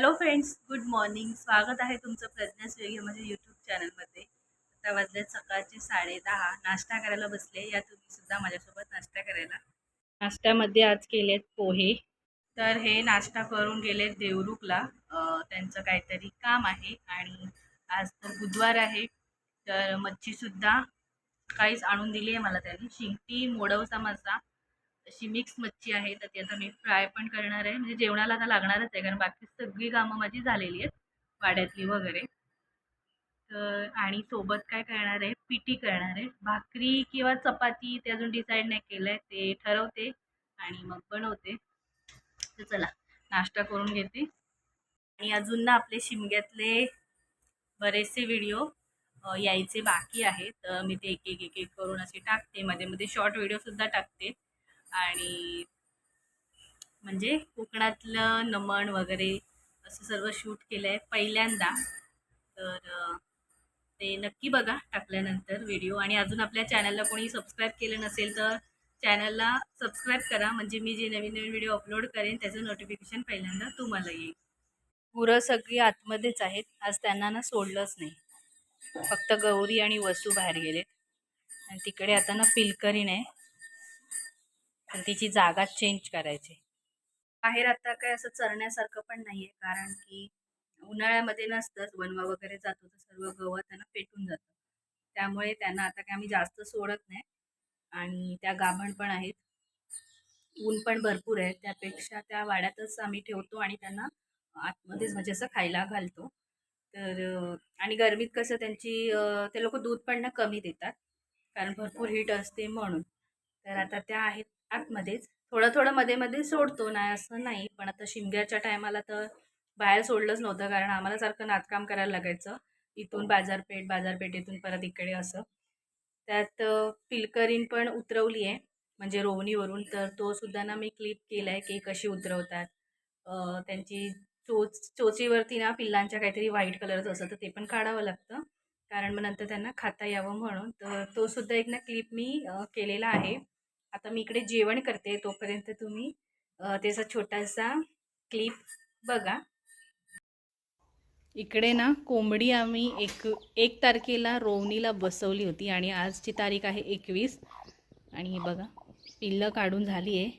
Hello friends good morning स्वागत आहे तुमचं प्रज्ञास वेगळे माझ्या यूट्यूब चॅनलमध्ये आता वाजले सकाळचे साडे दहा. नाश्ता करायला बसले. या तुम्ही सुद्धा माझ्यासोबत नाश्ता करायला. नाश्त्यामध्ये आज केलेत पोहे. तर हे नाश्ता करून गेलेत देवरुखला. त्यांचं काहीतरी काम आहे आणि आज तर बुधवार आहे. तर मच्छीसुद्धा काहीच आणून दिली आहे मला त्यांनी. शिंगटी मोडवसा माझा अशी मिक्स मच्छी आहे तर ती आता मी फ्राय पण करणार आहे. म्हणजे जेवणाला आता लागणारच आहे कारण बाकी सगळी कामं माझी झालेली आहेत वाड्यातली वगैरे. तर आणि सोबत काय करणार आहे? पिठी करणार आहे. भाकरी किंवा चपाती ते अजून डिसाईड नाही केलं आहे ते ठरवते आणि मग बनवते. तर चला नाश्ता करून घेते. आणि अजून ना आपले शिमग्यातले बरेचसे व्हिडिओ यायचे बाकी आहेत. तर मी ते एक एक एक एक करून असे टाकते. मध्ये मध्ये शॉर्ट व्हिडिओसुद्धा टाकते. आणि म्हणजे कोकणातलं नमन वगैरे असं सर्व शूट केलं आहे पहिल्यांदा. तर ते नक्की बघा टाकल्यानंतर व्हिडिओ आणि अजून आपल्या चॅनलला कोणी सबस्क्राईब केलं नसेल तर चॅनलला सबस्क्राईब करा. म्हणजे मी जे नवीन नवीन व्हिडिओ अपलोड करेन त्याचं नोटिफिकेशन पहिल्यांदा तुम्हाला येईल. गुरं सगळी आतमध्येच आहेत. आज त्यांना ना सोडलंच नाही. फक्त गौरी आणि वसू बाहेर गेलेत. आणि तिकडे आता ना पिलकरीण आहे पण तिची जागा चेंज करायची. बाहेर आता काय असं चरण्यासारखं पण नाही आहे कारण की उन्हाळ्यामध्ये नसतंच वनवा वगैरे जातो तर सर्व गवत त्यांना पेटून जातं. त्यामुळे त्यांना आता काय आम्ही जास्त सोडत नाही. आणि त्या गाभण पण आहेत. ऊन पण भरपूर आहे. त्यापेक्षा त्या वाड्यातच आम्ही ठेवतो आणि त्यांना आतमध्येच म्हणजे असं खायला घालतो. तर आणि गरमीत कसं त्यांची ते लोक दूध पण ना कमी देतात. कारण भरपूर हीट असते म्हणून. तर आता त्या आहेत. आतमध्येच. थोडं थोडं मध्ये मध्ये सोडतो नाही असं नाही. पण आता शिमग्याच्या टायमाला तर बाहेर सोडलंच नव्हतं कारण आम्हाला सारखं नाचकाम करायला लागायचं. इथून बाजारपेठ बाजारपेठेतून परत इकडे असं. त्यात अं, पिलकरीण पण उतरवली आहे. म्हणजे रोवणीवरून तर तो सुद्धा ना मी क्लिप केला आहे की कशी उतरवतात. त्यांची चोच चोचीवरती ना पिल्लांच्या काहीतरी व्हाईट कलरचं असतं तर ते पण काढावं लागतं. कारण मग नंतर त्यांना खाता यावं म्हणून. तर तो सुद्धा एक ना क्लिप मी केलेला आहे. आता मी इकडे जेवण करते तोपर्यंत तुम्ही त्याचा छोटासा क्लिप बघा. इकडे ना कोंबडी आम्ही एक एक तारखेला रोवणीला बसवली होती आणि आजची तारीख आहे एकवीस. आणि हे बघा पिल्लं काढून झाली आहे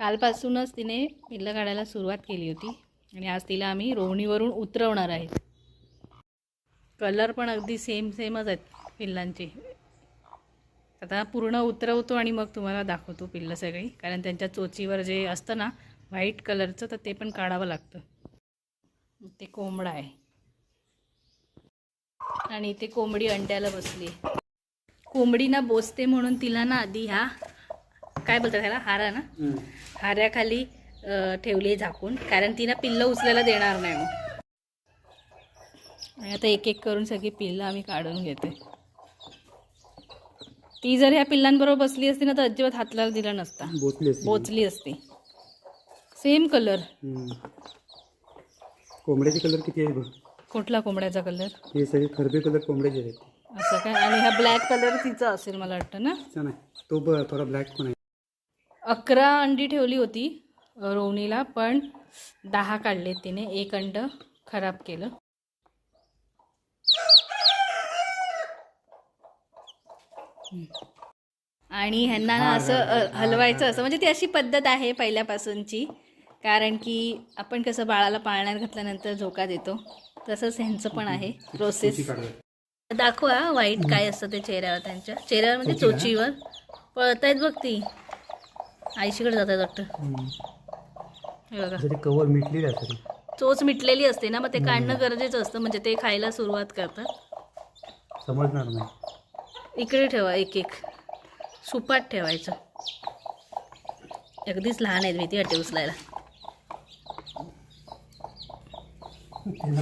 कालपासूनच तिने पिल्लं काढायला सुरुवात केली होती आणि आज तिला आम्ही रोवणीवरून उतरवणार आहेत. कलर पण अगदी सेम सेमच आहेत पिल्लांचे. आता पूर्ण उतरवतो आणि मग तुम्हाला दाखवतो पिल्लं सगळी. कारण त्यांच्या चोचीवर जे असतं ना व्हाईट कलरचं तर ते पण काढावं लागतं. ते कोंबडा आहे. आणि ते कोंबडी अंड्याला बसली कोंबडी ना बोसते म्हणून तिला ना आधी ह्या काय बोलतात ह्याला हारा ना? हाऱ्याखाली ठेवली झाकून. कारण ती ना पिल्लं उचलायला देणार नाही मग. आणि आता एक एक करून सगळी पिल्लं आम्ही काढून घेते ती जर ह्या पिल्लांबरोबर बसली असती ना तर अजिबात हातला दिला नसता. बोचली असते. बोचली असती. सेम कलर हम्म. कोंबड्याचे कलर किती आहे बघ? कुठला कोंबड्याचा कलर हे सगळे खरबे कलर कोंबड्याचे आहेत. असं काय? आणि हा ब्लॅक कलर तिचा असेल मला वाटतं ना? छान आहे तो ब थोडा ब्लॅक पण आहे. अकरा अंडी ठेवली होती अ, रोवणीला पण दहा काढले तिने. एक अंड खराब केलं. आणि ह्यांना ना असं हलवायचं असं म्हणजे ती अशी पद्धत आहे पहिल्यापासूनची. कारण की आपण कसं बाळाला पाळण्यात घातल्यानंतर झोका देतो. तसंच ह्यांचं पण आहे प्रोसेस. दाखवा वाईट काय असतं ते चेहऱ्यावर त्यांच्या. चेहऱ्यावर म्हणजे चोचीवर. पळतायत बघ ती. आईशीकडे जातात वाटतं. हम्म. हे बघा. असं ते कवर मिटलेली असते. चोच मिटलेली असते ना मग ते काढणं गरजेचं असतं म्हणजे ते खायला सुरुवात करतात. समजणार नाही. इकडे ठेवा एक एक. सुपात ठेवायचं. अगदीच लहान आहेत भीती वाटते उचलायला.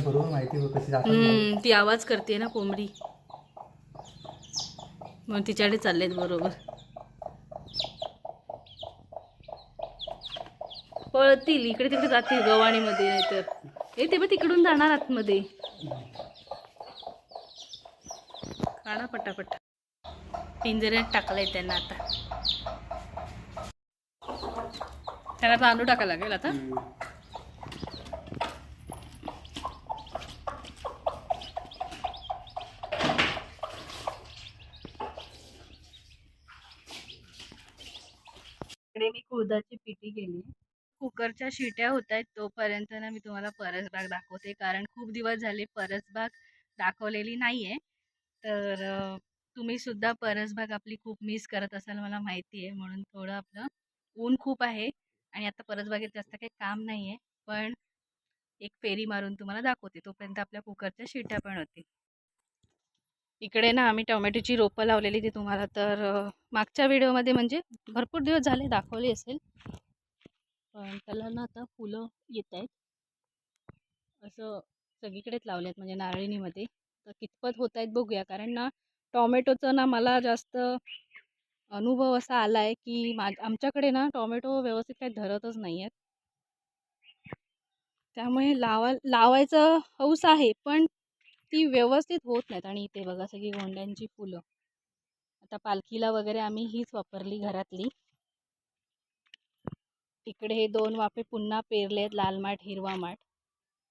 बरोबर माहिती ती आवाज करते ना कोंबडी. मग तिच्याकडे चाललेत बरोबर. पळतील इकडे तिकडे जातील गवाणीमध्ये नाहीतर. ए ते बघ तिकडून जाणार आतमध्ये. काढा पटापट. पिंजऱ्यात टाकलं त्यांना आता. त्याला तांदूळ टाकायला लागेल आता. इकडे मी कुदाची पिटी केली. कुकरच्या शिट्या होत आहेत तोपर्यंत ना मी तुम्हाला परसबाग दाखवते कारण खूप दिवस झाले परसबाग दाखवलेली नाहीये. तर तुम्ही सुद्धा परसबाग आपली खूप मिस करत असाल मला माहिती आहे म्हणून थोडं आपलं ऊन खूप आहे आणि आता परसबागेत जास्त काही काम नाही आहे पण एक फेरी मारून तुम्हाला दाखवते तोपर्यंत आपल्या कुकरच्या शिट्या पण होतील. इकडे ना आम्ही टोमॅटोची रोपं लावलेली ती तुम्हाला तर मागच्या व्हिडिओमध्ये म्हणजे भरपूर दिवस झाले दाखवले असेल. पण त्याला ना आता फुलं येत आहेत. असं सगळीकडेच लावले आहेत म्हणजे नारळीनीमध्ये तर कितपत होत आहेत बघूया कारण ना टॉमॅटोचं ना मला जास्त अनुभव असा आला आहे की मा आमच्याकडे ना टॉमॅटो व्यवस्थित काही धरतच नाही आहेत त्यामुळे लावा लावायचं हौस आहे पण ती व्यवस्थित होत नाहीत. आणि इथे बघा सगळी गोंड्यांची फुलं. आता पालखीला वगैरे आम्ही हीच वापरली घरातली. तिकडे हे दोन वाफे पुन्हा पेरलेत लाल माठ हिरवा माठ.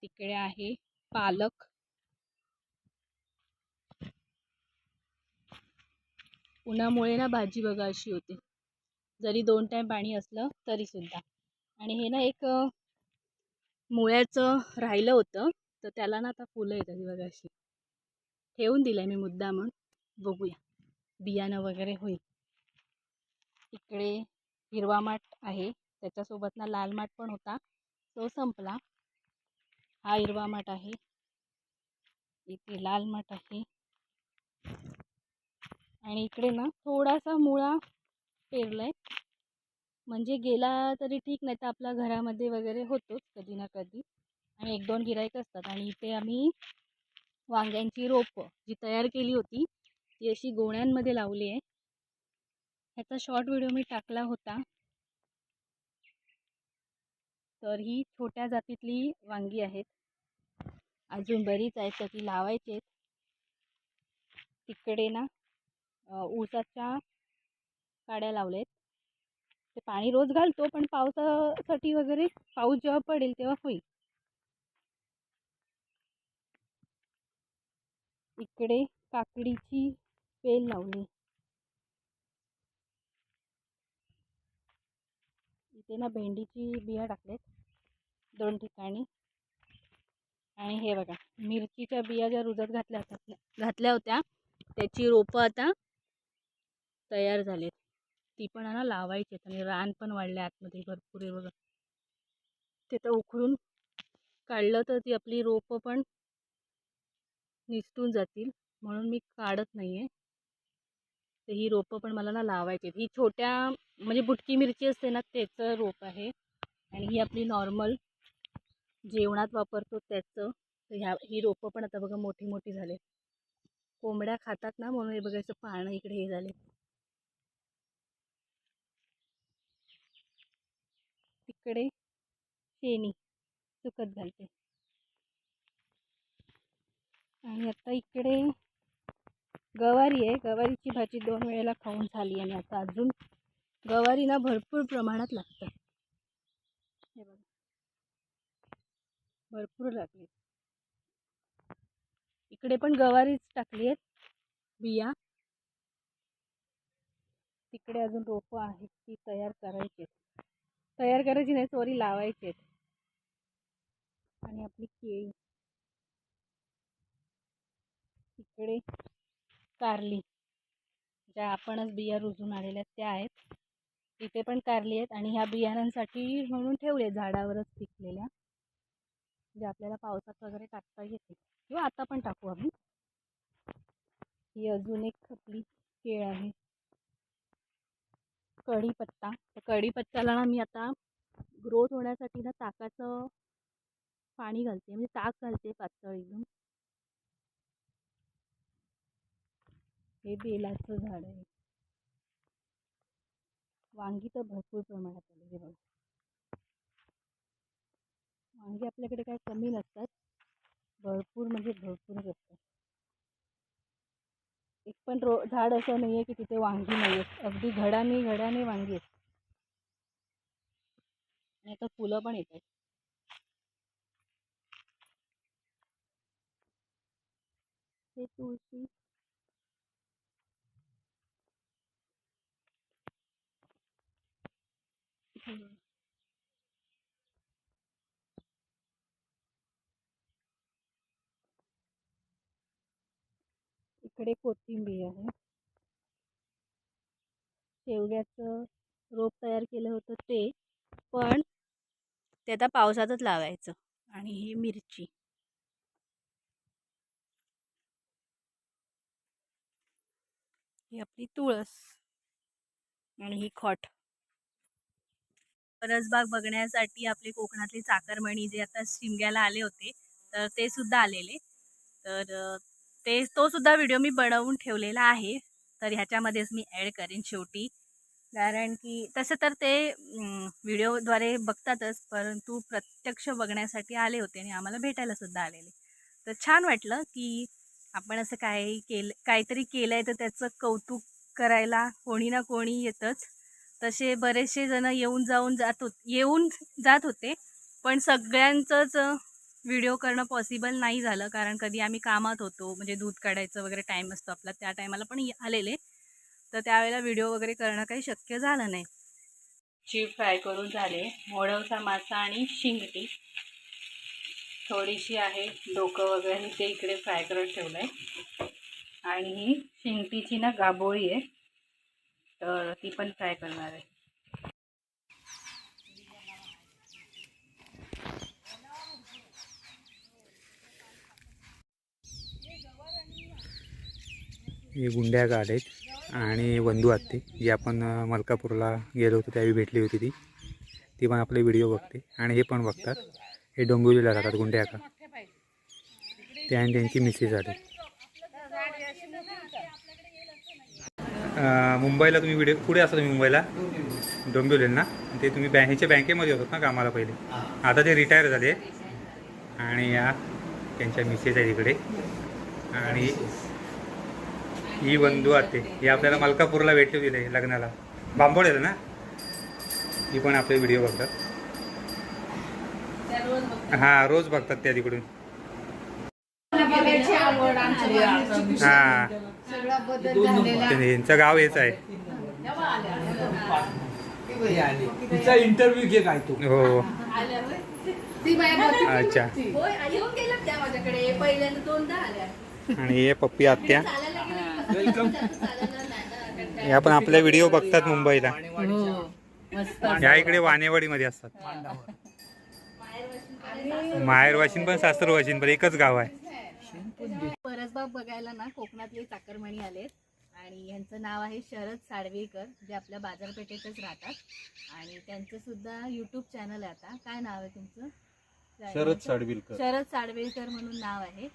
तिकडे आहे पालक. उन्हामुळे ना भाजी बघा अशी होते. जरी दोन टाईम पाणी असलं तरी सुद्धा आणि हे ना एक मुळ्याचं राहिलं होतं. तर त्याला ना आता फुलं येतात बघा अशी. ठेवून दिलं आहे मी मुद्दा म्हणून. बघूया. बियाणं वगैरे होईल. इकडे हिरवा माठ आहे. त्याच्यासोबत ना लाल माठ पण होता. तो संपला. हा हिरवा माठ आहे. इथे लाल माठ आहे. आणि इकडे ना थोडासा मुळा पेरला आहे म्हणजे गेला तरी ठीक नाही तर आपल्या घरामध्ये वगैरे होतोच कधी ना कधी. आणि एक दोन गिरायक असतात आणि इथे आम्ही वांग्यांची रोपं जी तयार केली होती ती अशी गोण्यांमध्ये लावली आहे. ह्याचा शॉर्ट व्हिडिओ मी टाकला होता. तर ही छोट्या जातीतली वांगी आहेत. अजून बरीच आहेत तर ती लावायची आहेत तिकडे ना ऊसाच्या काड्या लावलेत. ते पाणी रोज घालतो पण पावसासाठी वगैरे पाऊस जेव्हा पडेल तेव्हा होईल. इकडे काकडीची वेल लावली. इथे ना भेंडीची बिया टाकलेत दोन ठिकाणी. आणि हे बघा मिरचीच्या बिया ज्या रुजत घातल्या होत्या घातल्या होत्या त्याची रोपं आता तयार झालीत. ती पण आहे ना लावायची आहेत आणि रान पण वाढले आतमध्ये भरपूर आहे बघा. ते तर उखडून काढलं तर ती आपली रोपं पण निसटून जातील म्हणून मी काढत नाही आहे तर ही रोपं पण मला ना लावायची आहेत. ही छोट्या म्हणजे बुटकी मिरची असते ना त्याचं रोप आहे. आणि ही आपली नॉर्मल जेवणात वापरतो त्याचं. तर ह्या ही रोपं पण आता बघा मोठी मोठी झाले कोंबड्या खातात ना म्हणून हे बघायचं पानं इकडे हे झाले तिकडे शेणी सुकत घालते. आणि आता इकडे गवारी आहे. गवारीची भाजी दोन वेळेला खाऊन झाली आणि आता अजून गवारीना भरपूर प्रमाणात लागतं. हे बघा. भरपूर लागली. इकडे पण गवारीच टाकली आहेत. बिया. तिकडे अजून रोपं आहेत ती तयार करायची आहेत. तयार करायची नाही सॉरी लावायचे आहेत आणि आपली केळी. तिकडे कारली. ज्या आपणच बिया रुजून आलेल्या आहेत त्या आहेत. तिथे पण कारली आहेत आणि ह्या बियाणांसाठी म्हणून ठेवले झाडावरच पिकलेल्या. जे आपल्याला पावसात वगैरे टाकता येते. किंवा आता पण टाकू आम्ही. ही अजून एक आपली केळ आहे. कढीपत्ता. तर कढीपत्त्याला ना मी आता ग्रोथ होण्यासाठी ना ताकाचं पाणी घालते. म्हणजे ताक घालते पातळ एकदम. हे बेलाचं झाड आहे. वांगी तर भरपूर प्रमाणात आली हे बघा. वांगी आपल्याकडे काय कमी नसतात. भरपूर म्हणजे भरपूरच असतात. एक पण रो झाड असं नाही आहे की तिथे वांगी नाही आहेत अगदी घडाने घडाने वांगी आहेत. आणि आता फुलं पण येत आहेत. हे तुळशी. इकडे कोथिंबीर आहे. शेवग्याचं रोप तयार केलं होतं ते पण ते आता पावसातच लावायचं आणि ही मिरची. ही आपली तुळस आणि ही खॉट. परसबाग बघण्यासाठी आपले कोकणातले चाकरमणी जे आता शिमग्याला आले होते तर ते सुद्धा आलेले. तर ते तो सुद्धा व्हिडिओ मी बनवून ठेवलेला आहे. तर ह्याच्यामध्येच मी ॲड करेन शेवटी. कारण की तसं तर ते व्हिडिओद्वारे बघतातच परंतु प्रत्यक्ष बघण्यासाठी आले होते आणि आम्हाला भेटायला सुद्धा आलेले. तर छान वाटलं की आपण असं काय केलं काहीतरी केलं आहे तर त्याचं कौतुक करायला कोणी ना कोणी येतंच. तसे बरेचसे जण येऊन जाऊन जात होत येऊन जात होते. पण सगळ्यांचंच व्हिडिओ करणं पॉसिबल नाही झालं. कारण कधी आम्ही कामात होतो म्हणजे दूध काढायचं वगैरे टाईम असतो आपला त्या टायमाला पण आलेले. तर त्यावेळेला व्हिडिओ वगैरे करणं काही शक्य झालं नाही. चीप फ्राय करून झाले मोडवसा मासा आणि शिंगटी. थोडीशी आहे डोकं वगैरे ते इकडे फ्राय करत ठेवलं आहे आणि ही शिंगटीची ना गाबोळी आहे तर ती पण फ्राय करणार आहे. हे गुंड्या गाड आहेत आणि बंधू आत्ते. जी आपण मलकापूरला गेलो होतो त्यावेळी भेटली होती ती. ती पण आपले व्हिडिओ बघते आणि हे पण बघतात. हे डोंबिवलीला राहतात गुंड्या का ते आणि त्यांची मिसेस आली. मुंबईला तुम्ही व्हिडिओ कुठे असता तुम्ही मुंबईला? डोंबिवली ना? ते तुम्ही बँकेच्या बँकेमध्ये होतात ना कामाला पहिले. आता ते रिटायर झाले. आणि या त्यांच्या मिसेस आहे तिकडे आणि ही बंधू आते. ही आपल्याला मलकापूरला भेटली दिले लग्नाला. बांबोळेला ना? ही पण आपले व्हिडिओ बघतात. हा रोज बघतात त्या तिकडून. हा. यांचं गाव हेच आहे. तिचा इंटरव्ह्यू घे काय तू. हो. अच्छा. येऊन गेल्या त्या माझ्याकडे. पहिल्यांदा दोनदा आल्या. आणि हे पप्पी आत्या. वेलकम या पण आपल्या व्हिडिओ बघतात मुंबईला. या इकडे वानेवाडीमध्ये असतात. माहेर वाशिन पण सासर वाशिन पण एकच गाव आहे. परसबाग बघायला ना कोकणातले चाकरमणी आलेत. आणि यांचं नाव आहे शरद साडवेकर जे आपल्या बाजारपेठेतच राहतात. आणि त्यांचं सुद्धा यूट्यूब चॅनल आहे आता. काय नाव आहे तुमचं? शरद साडविलकर शरद साडवेकर म्हणून नाव आहे.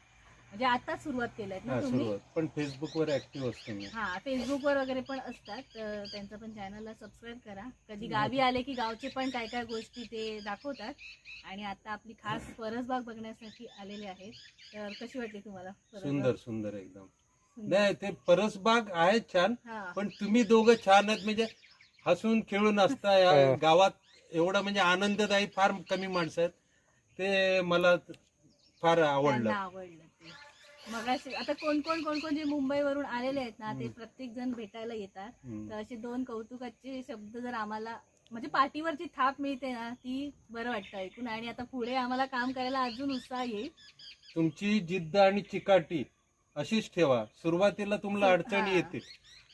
म्हणजे आता सुरुवात केलं हा ना तुम्ही? सुरुवात. पण फेसबुकवर ऍक्टिव्ह असतो मी. हा फेसबुकवर वगैरे पण असतात. तर त्यांचं पण चॅनलला सबस्क्राईब करा. कधी गावी आले की गावचे पण काय काय गोष्टी ते दाखवतात. आणि आता आपली खास परसबाग बघण्यासाठी आलेले आहेत. तर कशी वाटली तुम्हाला परसबाग? सुंदर सुंदर एकदम. सुंदर. नाही ते परसबाग आहे छान हा. पण तुम्ही दोघं छान आहेत. म्हणजे हसून खेळून असता या हो. गावात एवढा म्हणजे आनंददायी फार कमी माणसं आहेत. ते मला फार त्यांना आवडलं. आवडलं. मग आता कोण कोण कोण कोण जे मुंबईवरून आलेले आहेत ना ते प्रत्येक जण भेटायला येतात. तर असे दोन कौतुकाचे शब्द जर आम्हाला म्हणजे पाठीवरची थाप मिळते ना ती बरं वाटतं ऐकून. आणि आता पुढे आम्हाला काम करायला अजून उत्साह येईल. तुमची जिद्द आणि चिकाटी अशीच ठेवा. सुरुवातीला तुम्हाला. अडचणी येतील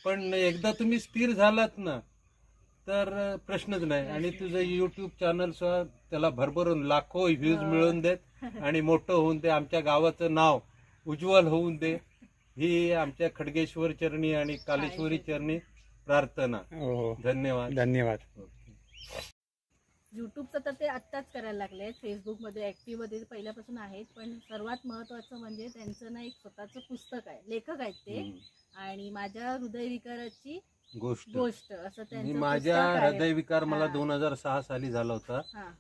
पण एकदा तुम्ही स्थिर झालात ना तर प्रश्नच नाही. आणि तुझं युट्यूब चॅनल सुद्धा त्याला भरभरून लाखो व्ह्यूज हो. मिळवून देत आणि मोठं होऊन दे आमच्या गावाचं नाव उज्ज्वल होऊन दे. ही आमच्या खडगेश्वर चरणी आणि कालेश्वरी चरणी प्रार्थना. हो धन्यवाद. धन्यवाद. युट्यूबचं तर ते आत्ताच करायला लागले आहेत फेसबुकमध्ये ॲक्टिव्हमध्ये पहिल्यापासून आहेत. पण सर्वात महत्त्वाचं म्हणजे त्यांचं ना एक स्वतःचं पुस्तक आहे. लेखक आहेत ते. आणि माझ्या हृदयविकाराची गोष्ट. गोष्ट असं मी त्यांचं माझ्या पुस्तक आहे. हृदयविकार मला हा. दोन हजार सहा साली झाला होता. हा.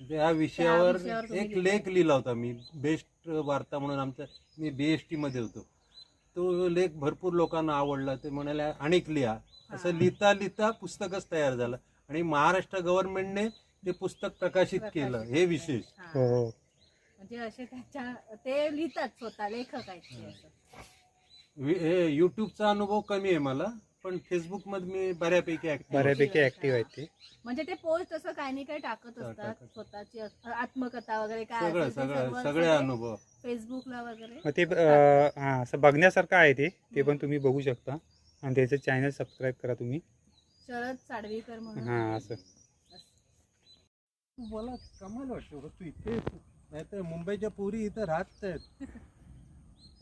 त्या विषयावर विषयावर तुम्ही एक लिहिला. लेख लिहिला होता मी बेस्ट वार्ता म्हणून आमचा मी बीएसटी मध्ये होतो. तो लेख भरपूर लोकांना आवडला. ते म्हणाले अनेक लिहा. असं. लिहिता लिहिता पुस्तकच तयार झालं. आणि महाराष्ट्र गव्हर्नमेंटने ते पुस्तक प्रकाशित केलं हे विशेष. हा. हो हो. म्हणजे असे त्याच्या ते लिहितात स्वतः लेखक आहेत ते असं. वि- हे युट्यूबचा अनुभव कमी आहे मला. पण फेसबुकमध्ये मी बऱ्यापैकी ऍक्टिव्ह बऱ्यापैकी ऍक्टिव्ह आहेत ते. म्हणजे ते पोस्ट असं काही नाही काही टाकत असतात. टाकत. स्वतःची अस- आत्मकथा वगैरे काय सगळं असेल ते सगळं सर्व सगळे सगळे अनुभव. फेसबुकला वगैरे. मग ते अं, हा असं बघण्यासारखं आहे ते. ते पण तुम्ही बघू शकता. आणि त्याचं चॅनल सबस्क्राईब करा तुम्ही. शरद साडवीकर म्हणून. हा असं. तू मला कमाल वाटतो तू इथे. नाहीतर मुंबईच्या पोरी इथं राहत आहेत.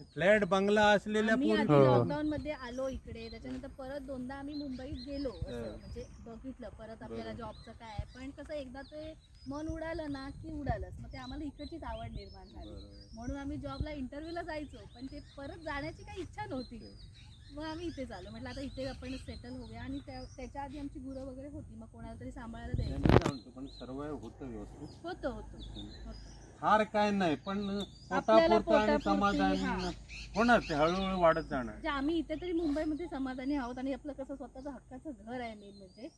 फ्लॅट बंगला असलेल्या आम्ही आधी हो. लॉकडाऊन मध्ये आलो इकडे. त्याच्यानंतर परत दोनदा आम्ही मुंबईत गेलो असं हा. म्हणजे बघितलं. परत आपल्याला बरोबर. जॉबचं काय आहे. पण कसं एकदा ते मन उडालं ना की उडालंच. मग ते आम्हाला इकडचीच आवड निर्माण झाली. म्हणून आम्ही जॉबला इंटरव्ह्यूला जायचो. पण ते परत जाण्याची काही इच्छा नव्हती. मग आम्ही इथे आलो म्हटलं आता इथे आपण सेटल होऊया. आणि त्या- त्याच्या आधी आमची गुरं वगैरे होती. मग कोणाला तरी सांभाळायला ते द्यायचं पण सर्व होतं व्यवस्थित. होतं होतं. होतं. फार काय नाही पण आपल्याला पोटापुरतं आणि पोटापुरती, समाधान हा. होणार ते हळूहळू वाढत जाणार. म्हणजे आम्ही इथे तरी मुंबईमध्ये समाधानी आहोत आणि आपलं कसं स्वतःचं हक्काचं घर आहे मेन म्हणजे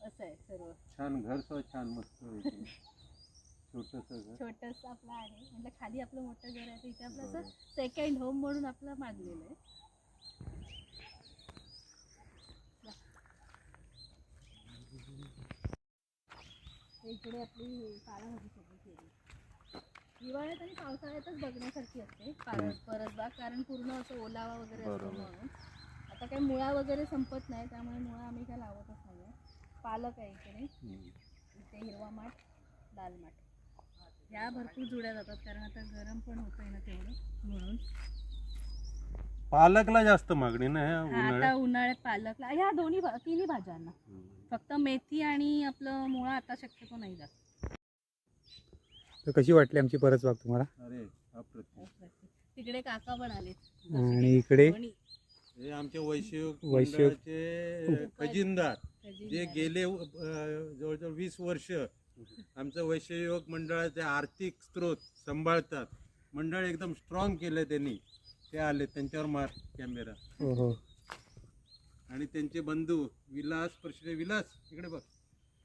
असं आहे सर्व. छान घर सुद्धा छान मस्त छोटस घर. छोटस आपलं आहे. म्हणजे खाली आपलं मोठं घर आहे तर इथे आपलं असं सेकंड होम म्हणून आपलं मानलेलं आहे. इकडे आपली सगळी केली हिवाळ्यात आणि पावसाळ्यातच बघण्यासारखी असते. परस परसबाग कारण पूर्ण असं ओलावा वगैरे असतो बरोबर. म्हणून. आता काही मुळा वगैरे संपत नाही त्यामुळे मुळा आम्ही काय लावतच नाही. पालक आहे इकडे. हम्म. इथे हिरवा माठ लाल माठ. ह्या भरपूर जुड्या जातात कारण आता गरम पण होत आहे ना तेवढं. म्हणून. पालकला जास्त मागणी ना ह्या हा, आता उन्हाळ्यात पालकला. ह्या दोन्ही भा- तिन्ही भाज्यांना. हम्म. फक्त मेथी आणि आपलं मुळा आता शक्यतो नाही जात. तर कशी वाटली आमची परसबाग तुम्हाला? अरे अप्रतिम. तिकडे काका पण आलेत आणि इकडे. हे आमचे वैश्विक वैश्विक- मंडळाचे खजिनदार. जे. गेले अं, जवळजवळ वीस वर्ष आमचं वैश्वयुवक मंडळाचे आर्थिक स्रोत सांभाळतात. मंडळ एकदम स्ट्रॉंग केलं त्यांनी. ते आले त्यांच्यावर मार कॅमेरा हो हो आणि त्यांचे बंधू विलास परशुरे विलास इकडे बघ.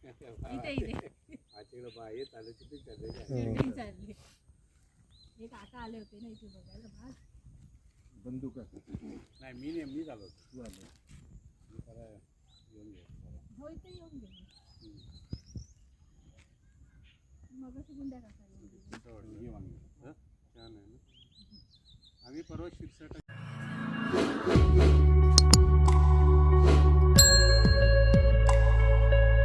इथे इथे. हो. शूटिंग चालली हे काका आले होते ना इथे बघायला भाग बंदूक नाही मी नाही मी झालो तू आले हो इथे येऊन गेले. मग गुंड्या काका छान आहे ना? आम्ही परवा शिरसाट